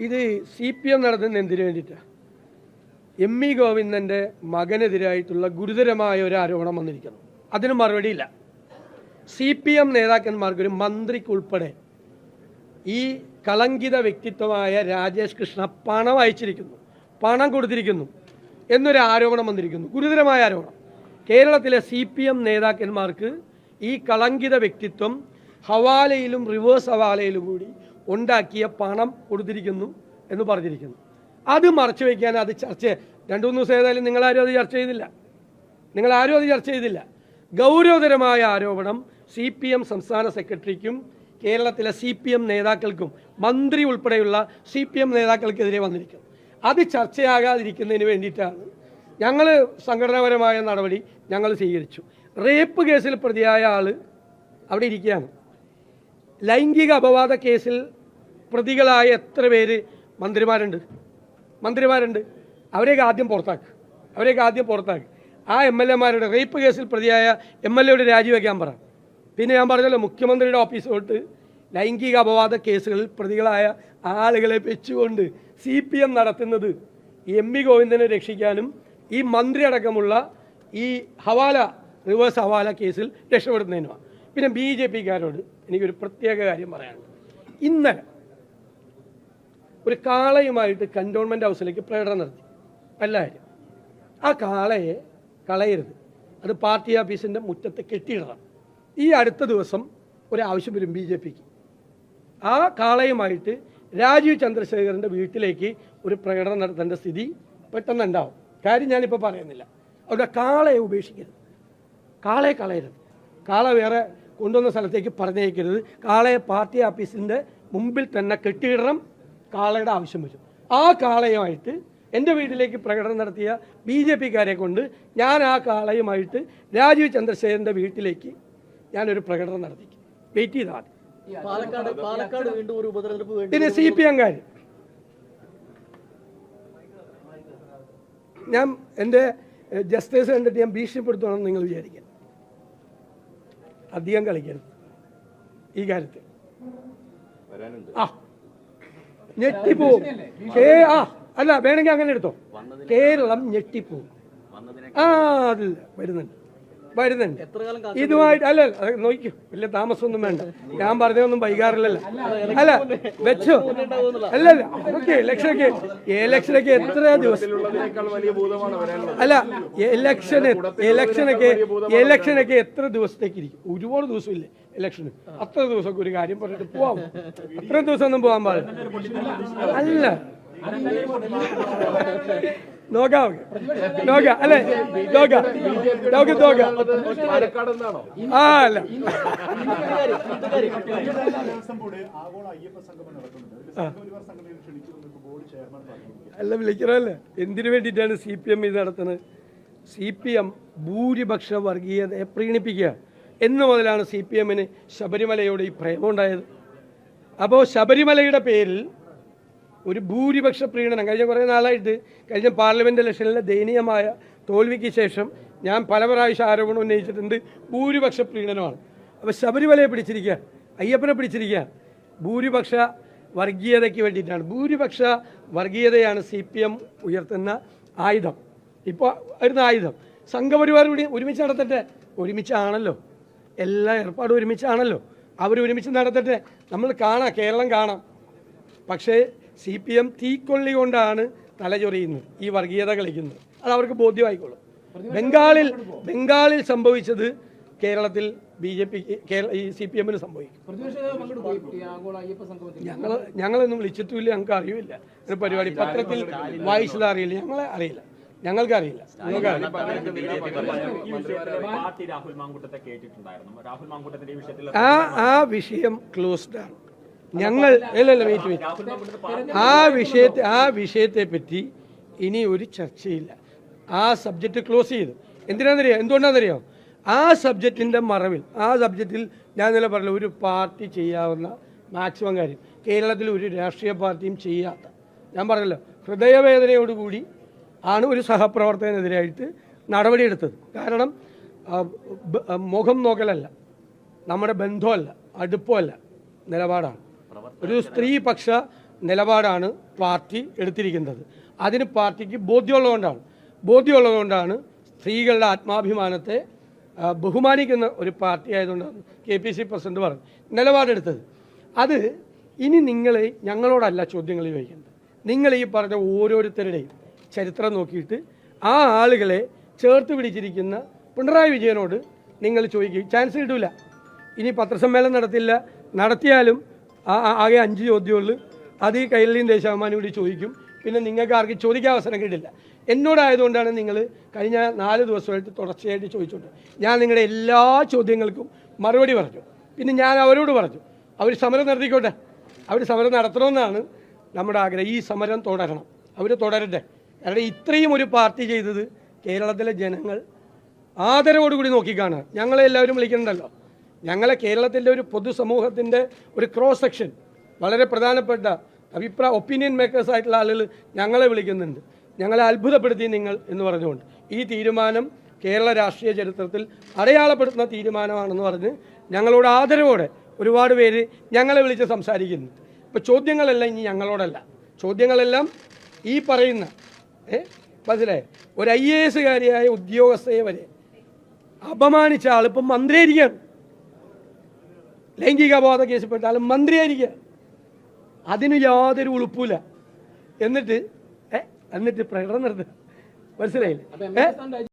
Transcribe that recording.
ഇത് C P M നടത്തുന്ന എന്തിനു വേണ്ടിയിട്ടാണ് എം ഇ ഗോവിന്ദന്റെ മകനെതിരായിട്ടുള്ള ഗുരുതരമായ ഒരു ആരോപണം വന്നിരിക്കുന്നു. അതിന് മറുപടിയില്ല. സി പി എം നേതാക്കന്മാർക്കൊരു മന്ത്രിക്കുൾപ്പെടെ ഈ കളങ്കിത വ്യക്തിത്വമായ രാജേഷ് കൃഷ്ണ പണം അയച്ചിരിക്കുന്നു. പണം കൊടുത്തിരിക്കുന്നു എന്നൊരു ആരോപണം വന്നിരിക്കുന്നു. ഗുരുതരമായ ആരോപണം. കേരളത്തിലെ സി പി എം നേതാക്കന്മാർക്ക് ഈ കളങ്കിത വ്യക്തിത്വം ഹവാലയിലും റിവേഴ്സ് ഹവാലയിലും കൂടി ഉണ്ടാക്കിയ പണം കൊടുത്തിരിക്കുന്നു എന്ന് പറഞ്ഞിരിക്കുന്നു. അത് മറച്ചു വയ്ക്കാൻ അത് ചർച്ച രണ്ടു മൂന്ന് ദിവസം ഏതായാലും നിങ്ങളാരും അത് ചർച്ച ചെയ്തില്ല. നിങ്ങളാരും അത് ചർച്ച ചെയ്തില്ല. ഗൗരവതരമായ ആരോപണം സി പി എം സംസ്ഥാന സെക്രട്ടറിക്കും കേരളത്തിലെ സി പി എം നേതാക്കൾക്കും മന്ത്രി ഉൾപ്പെടെയുള്ള സി പി എം നേതാക്കൾക്കെതിരെ വന്നിരിക്കുന്നു. അത് ചർച്ചയാകാതിരിക്കുന്നതിന് വേണ്ടിയിട്ടാണ് ഞങ്ങൾ സംഘടനാപരമായ നടപടി ഞങ്ങൾ സ്വീകരിച്ചു. റേപ്പ് കേസിൽ പ്രതിയായ ആൾ അവിടെ ഇരിക്കുകയാണ്. ലൈംഗിക അപവാദ കേസിൽ പ്രതികളായ എത്ര പേര് മന്ത്രിമാരുണ്ട്? മന്ത്രിമാരുണ്ട്. അവരെയൊക്കെ ആദ്യം പുറത്താക്ക്. അവരെയൊക്കെ ആദ്യം പുറത്താക്ക്. ആ എം എൽ എമാരുടെ റേപ്പ് കേസിൽ പ്രതിയായ എം എൽ എയുടെ രാജിവെക്കാൻ പറ. പിന്നെ ഞാൻ പറഞ്ഞല്ലോ മുഖ്യമന്ത്രിയുടെ ഓഫീസ് തൊട്ട് ലൈംഗിക അപവാദ കേസുകളിൽ പ്രതികളായ ആളുകളെ വെച്ചുകൊണ്ട് സി പി എം നടത്തുന്നത് എം വി ഗോവിന്ദനെ രക്ഷിക്കാനും ഈ മന്ത്രി അടക്കമുള്ള ഈ ഹവാല റിവേഴ്സ് ഹവാല കേസിൽ രക്ഷപ്പെടുന്നതിനുമാണ്. പിന്നെ ബി ജെ പിക്കാരോട് എനിക്കൊരു പ്രത്യേക കാര്യം പറയാനുണ്ട്. ഇന്നലെ ഒരു കാളയുമായിട്ട് കണ്ടോൺമെന്റ് ഹൗസിലേക്ക് പ്രകടനം നടത്തി. എല്ലാവരും. ആ കാളയെ കളയരുത്. അത് പാർട്ടി ഓഫീസിന്റെ മുറ്റത്ത് കെട്ടിയിടണം. ഈ അടുത്ത ദിവസം ഒരാവശ്യം വരും ബി ജെ പിക്ക്. ആ കാളയുമായിട്ട് രാജീവ് ചന്ദ്രശേഖരന്റെ വീട്ടിലേക്ക് ഒരു പ്രകടനം നടത്തേണ്ട സ്ഥിതി പെട്ടെന്ന് ഉണ്ടാവും. കാര്യം ഞാനിപ്പോൾ പറയുന്നില്ല. അവിടെ കാളയെ ഉപേക്ഷിക്കരുത്. കാളയെ കളയരുത്. കാള വേറെ കൊണ്ടുവന്ന സ്ഥലത്തേക്ക് പറഞ്ഞേക്കരുത് കാളയെ പാർട്ടി ഓഫീസിന്റെ മുമ്പിൽ തന്നെ കെട്ടിയിടണം. കാളയുടെ ആവശ്യം വരും. ആ കാളയുമായിട്ട് എന്റെ വീട്ടിലേക്ക് പ്രകടനം നടത്തിയ ബി ജെ പിക്കാരെ കൊണ്ട് ഞാൻ ആ കാളയുമായിട്ട് രാജീവ് ചന്ദ്രശേഖരന്റെ വീട്ടിലേക്ക് ഞാനൊരു പ്രകടനം നടത്തി. വെയിറ്റ് ചെയ്താൽ മതി. പാലക്കാട് പാലക്കാട് വീണ്ടും ഒരു ഉപതെരഞ്ഞെടുപ്പ് വേണ്ടി പിന്നെ സി പി എംകാർ ഞാൻ എന്റെ ജസ്റ്റിസ് കണ്ടിട്ട് ഞാൻ ഭീഷണിപ്പെടുത്തണമെന്ന് നിങ്ങൾ വിചാരിക്കാം അധികം കളിക്കരുത്. ഈ കാര്യത്തിൽ. ആ. ഞെട്ടിപ്പോവും കേ ആ അല്ല വേണമെങ്കിൽ അങ്ങനെ എടുത്തോ. കേരളം ഞെട്ടിപ്പോവും ആ അതില്ല വരുന്നുണ്ട്. വരുന്നുണ്ട്. ഇതുമായിട്ട് അല്ല അല്ല, അത് വലിയ താമസമൊന്നും വേണ്ട. ഞാൻ പറഞ്ഞതൊന്നും വൈകാറില്ലല്ലോ അല്ല വെച്ചോ. അല്ല അല്ല ഓക്കെ ഇലക്ഷനൊക്കെ ഇലക്ഷനൊക്കെ എത്ര ദിവസം? അല്ല ഇലക്ഷന് ഇലക്ഷനൊക്കെ ഇലക്ഷനൊക്കെ എത്ര ദിവസത്തേക്ക് ഇരിക്കും? ഒരുപാട് ദിവസമില്ലേ ഇലക്ഷന്? അത്ര ദിവസമൊക്കെ ഒരു കാര്യം പറഞ്ഞിട്ട് പോവാം. അത്ര ദിവസം ഒന്നും പോകാൻ പാടില്ല. അല്ല. നോക്കാം. നോക്കാം. അല്ലേ നോക്കാം. ആ അല്ല. വിളിക്കണല്ലേ അല്ല വിളിക്കണമല്ലേ? എന്തിനു വേണ്ടിയിട്ടാണ് സി പി എം ഇത് നടത്തുന്നത്? സി പി എം ഭൂരിപക്ഷ വർഗീയതയെ പ്രീണിപ്പിക്കുക എന്ന് മുതലാണ് സി പി എമ്മിന് ശബരിമലയോട് ഈ പ്രേമമുണ്ടായത് അപ്പോൾ ശബരിമലയുടെ പേരിൽ ഒരു ഭൂരിപക്ഷ പ്രീണനം കഴിഞ്ഞ കുറേ നാളായിട്ട് കഴിഞ്ഞ പാർലമെന്റ് ഇലക്ഷനിലെ ദയനീയമായ തോൽവിക്ക് ശേഷം ഞാൻ പല പ്രാവശ്യം ആരോപണം ഉന്നയിച്ചിട്ടുണ്ട്. ഭൂരിപക്ഷ പ്രീണനമാണ് അപ്പോൾ ശബരിമലയെ പിടിച്ചിരിക്കുക അയ്യപ്പനെ പിടിച്ചിരിക്കുക ഭൂരിപക്ഷ വർഗീയതയ്ക്ക് വേണ്ടിയിട്ടാണ്. ഭൂരിപക്ഷ വർഗീയതയാണ് സി പി എം ഉയർത്തുന്ന ആയുധം. ഇപ്പോൾ വരുന്ന ആയുധം. സംഘപരിവാർ കൂടി ഒരുമിച്ച് നടത്തട്ടെ? ഒരുമിച്ചാണല്ലോ. എല്ലാ ഏർപ്പാടും ഒരുമിച്ചാണല്ലോ. അവർ ഒരുമിച്ച് നടത്തട്ടെ? നമ്മൾ കാണാം കേരളം കാണാം. പക്ഷേ സി പി എം തീക്കൊള്ളി കൊണ്ടാണ് തലചൊറിയുന്നത് ഈ വർഗീയത കളിക്കുന്നത്. അത് അവർക്ക് ബോധ്യമായിക്കോളും. ബംഗാളിൽ ബംഗാളിൽ സംഭവിച്ചത് കേരളത്തിൽ ബി ജെ പി ഈ സി പി എമ്മിന് സംഭവിക്കും. ഞങ്ങൾ ഞങ്ങളൊന്നും വിളിച്ചിട്ടുമില്ല ഞങ്ങൾക്ക് അറിയില്ല. ഒരു പരിപാടി പത്രത്തിൽ വായിച്ചത് അറിയില്ല. ഞങ്ങളെ അറിയില്ല. ഞങ്ങൾക്ക് അറിയില്ല. ആ ആ വിഷയം ക്ലോസ്ഡ് ആണ്. ഞങ്ങൾ അല്ലല്ല വെയിറ്റ് വെയിറ്റ് ആ വിഷയത്തെ ആ വിഷയത്തെ പറ്റി ഇനി ഒരു ചർച്ചയില്ല. ആ സബ്ജക്റ്റ് ക്ലോസ് ചെയ്തു. എന്തിനാണെന്നറിയാം? എന്തുകൊണ്ടാണെന്നറിയാം? ആ സബ്ജക്റ്റിന്റെ മറവിൽ ആ സബ്ജക്റ്റിൽ ഞാൻ ഇന്നലെ പറഞ്ഞു ഒരു പാർട്ടി ചെയ്യാവുന്ന മാക്സിമം കാര്യം. കേരളത്തിൽ ഒരു രാഷ്ട്രീയ പാർട്ടിയും ചെയ്യാത്ത. ഞാൻ പറഞ്ഞല്ലോ ഹൃദയവേദനയോടുകൂടി ആണ് ഒരു സഹപ്രവർത്തകനെതിരായിട്ട് നടപടിയെടുത്തത്. കാരണം മുഖം നോക്കലല്ല. നമ്മുടെ ബന്ധമല്ല അടുപ്പമല്ല നിലപാടാണ്. ഒരു സ്ത്രീപക്ഷ നിലപാടാണ് പാർട്ടി എടുത്തിരിക്കുന്നത്. അതിന് പാർട്ടിക്ക് ബോധ്യമുള്ളതുകൊണ്ടാണ്. ബോധ്യമുള്ളതുകൊണ്ടാണ് സ്ത്രീകളുടെ ആത്മാഭിമാനത്തെ ബഹുമാനിക്കുന്ന ഒരു പാർട്ടി ആയതുകൊണ്ടാണ് കെ പി സി പ്രസിഡന്റ് പറഞ്ഞു നിലപാടെടുത്തത്. അത് ഇനി നിങ്ങൾ ഞങ്ങളോടല്ല ചോദ്യങ്ങൾ ചോദിക്കേണ്ടത്. നിങ്ങൾ ഈ പറഞ്ഞ ഓരോരുത്തരുടെയും ചരിത്രം നോക്കിയിട്ട് ആ ആളുകളെ ചേർത്ത് പിടിച്ചിരിക്കുന്ന പിണറായി വിജയനോട് നിങ്ങൾ ചോദിക്കും ചാൻസ് കിട്ടില്ല ഇനി പത്രസമ്മേളനം നടത്തില്ല. നടത്തിയാലും ആകെ അഞ്ച് ചോദ്യമുള്ളൂ. അത് ഈ കൈരളിയും ദേശാഭിമാനും കൂടി ചോദിക്കും. പിന്നെ നിങ്ങൾക്ക് ആർക്കും ചോദിക്കാൻ അവസരം കിട്ടില്ല. എന്നോടായതുകൊണ്ടാണ് നിങ്ങൾ കഴിഞ്ഞ നാല് ദിവസമായിട്ട് തുടർച്ചയായിട്ട് ചോദിച്ചുകൊണ്ട് ഞാൻ നിങ്ങളുടെ എല്ലാ ചോദ്യങ്ങൾക്കും മറുപടി പറഞ്ഞു. പിന്നെ ഞാൻ അവരോട് പറഞ്ഞു അവർ സമരം നടത്തിക്കോട്ടെ. അവർ സമരം നടത്തണമെന്നാണ് നമ്മുടെ ആഗ്രഹം. ഈ സമരം തുടരണം. അവർ തുടരട്ടെ. കാരണം ഇത്രയും ഒരു പാർട്ടി ചെയ്തത് കേരളത്തിലെ ജനങ്ങൾ ആദരവോടുകൂടി നോക്കിക്കാണുക ഞങ്ങളെ എല്ലാവരും വിളിക്കുന്നുണ്ടല്ലോ ഞങ്ങളെ കേരളത്തിന്റെ ഒരു പൊതുസമൂഹത്തിന്റെ ഒരു ക്രോസ് സെക്ഷൻ വളരെ പ്രധാനപ്പെട്ട അഭിപ്രായ ഒപ്പീനിയൻ മേക്കേഴ്സ് ആയിട്ടുള്ള ആളുകൾ ഞങ്ങളെ വിളിക്കുന്നുണ്ട്. ഞങ്ങളെ അത്ഭുതപ്പെടുത്തി നിങ്ങൾ എന്ന് പറഞ്ഞുകൊണ്ട് ഈ തീരുമാനം കേരള രാഷ്ട്രീയ ചരിത്രത്തിൽ അടയാളപ്പെടുത്തുന്ന തീരുമാനമാണെന്ന് പറഞ്ഞ് ഞങ്ങളോട് ആദരവോടെ ഒരുപാട് പേര് ഞങ്ങളെ വിളിച്ച് സംസാരിക്കുന്നു. ഇപ്പോൾ ചോദ്യങ്ങളെല്ലാം ഇനി ഞങ്ങളോടല്ല. ചോദ്യങ്ങളെല്ലാം ഈ പറയുന്ന ഏ മനസ്സിലായേ? ഒരു ഐ എ എസുകാരിയായ ഉദ്യോഗസ്ഥയെ വരെ അപമാനിച്ച ആളിപ്പം മന്ത്രിയായിരിക്കുകയാണ് ലൈംഗിക ബോധ കേസിൽപ്പെട്ട ആൾ മന്ത്രിയായിരിക്കുക അതിന് യാതൊരു ഉളുപ്പില്ല എന്നിട്ട് എന്നിട്ട് പ്രകടനം നടത്തുക മനസ്സിലായില്ലേ?